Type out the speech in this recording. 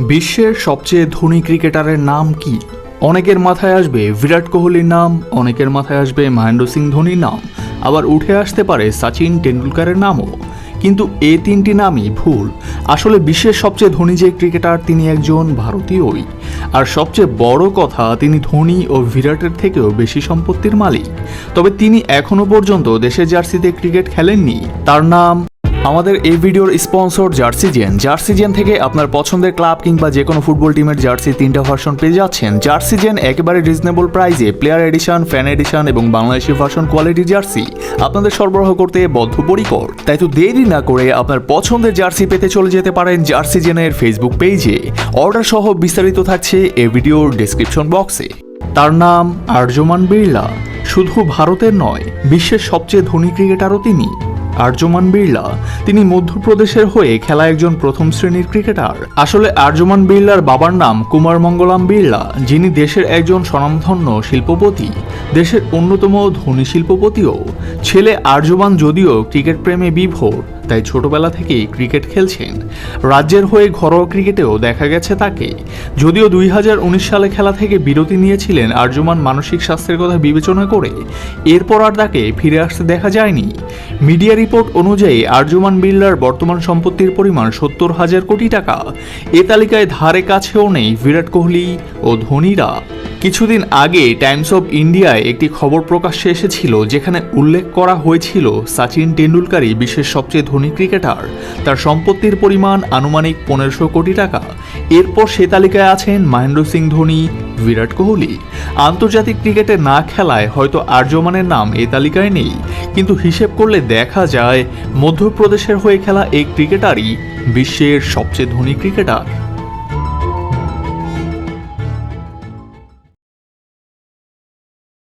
বিশ্বের সবচেয়ে ধনী ক্রিকেটারের নাম কি? অনেকের মাথায় আসবে বিরাট কোহলির নাম, অনেকের মাথায় আসবে মহেন্দ্র সিং ধোনির নাম। আবার উঠে আসতে পারে সচিন টেন্ডুলকারের নামও। কিন্তু এই তিনটি নামই ভুল। আসলে বিশ্বের সবচেয়ে ধনী যে ক্রিকেটার তিনি একজন ভারতীয়ই। আর সবচেয়ে বড় কথা, তিনি ধোনি ও বিরাটের থেকেও বেশি সম্পত্তির মালিক। তবে তিনি এখনও পর্যন্ত দেশের জার্সিতে ক্রিকেট খেলেননি। তার নাম আমাদের এই ভিডিওর স্পন্সর জার্সিজেন জার্সিজেন থেকে আপনার পছন্দের ক্লাব কিংবা যে কোনো ফুটবল টিমের জার্সি তিনটা ভার্সন পেয়ে যাচ্ছেন। জার্সিজেন একেবারে রিজনেবল প্রাইসে প্লেয়ার এডিশন ফ্যান এডিশন এবং বাংলাদেশি ভার্সন কোয়ালিটি জার্সি। আপনাদের সরবরাহ করতে বদ্ধপরিকর। তাই তো দেরি না করে আপনার পছন্দের জার্সি পেতে চলে যেতে পারেন জার্সিজেনের ফেসবুক পেজে অর্ডার সহ বিস্তারিত থাকছে এই ভিডিওর ডেসক্রিপশন বক্সে তার নাম আর্যমান বিড়লা। শুধু ভারতের নয়, বিশ্বের সবচেয়ে ধনী ক্রিকেটারও তিনি। আর্যমান বিড়লা। তিনি মধ্যপ্রদেশের হয়ে খেলা একজন প্রথম শ্রেণির ক্রিকেটার। আসলে আর্যমান বিড়লার বাবার নাম কুমার মঙ্গলাম বিড়লা, যিনি দেশের একজন স্বনামধন্য শিল্পপতি, দেশের অন্যতম ধনী শিল্পপতিও। ছেলে আর্যমান যদিও ক্রিকেট প্রেমে বিভোর তাই ছোটবেলা থেকেই ক্রিকেট খেলছেন। রাজ্যের হয়ে ঘরোয়া ক্রিকেটেও দেখা গেছে তাকে। যদিও দুই হাজার উনিশ সালে খেলা থেকে বিরতি নিয়েছিলেন আর্যমান মানসিক স্বাস্থ্যের কথা বিবেচনা করে, এরপর আর তাকে ফিরে আসতে দেখা যায়নি। মিডিয়া রিপোর্ট অনুযায়ী আর্যমান বিল্লার বর্তমান সম্পত্তির পরিমাণ সত্তর হাজার কোটি টাকা। এ তালিকায় ধারে কাছেও নেই বিরাট কোহলি ও ধোনিরা। কিছুদিন আগে টাইমস অফ ইন্ডিয়ায় একটি খবর প্রকাশ্যে এসেছিল যেখানে উল্লেখ করা হয়েছিল সচিন টেন্ডুলকারই বিশ্বের সবচেয়ে ধনী ক্রিকেটার। তার সম্পত্তির পরিমাণ আনুমানিক পনেরোশো কোটি টাকা। এরপর সে তালিকায় আছেন মহেন্দ্র সিং ধোনি, বিরাট কোহলি। আন্তর্জাতিক ক্রিকেটে না খেলায় হয়তো আর্যমানের নাম এ তালিকায় নেই। কিন্তু হিসেব করলে দেখা যায়, মধ্যপ্রদেশের হয়ে খেলা এই ক্রিকেটারই বিশ্বের সবচেয়ে ধনী ক্রিকেটার।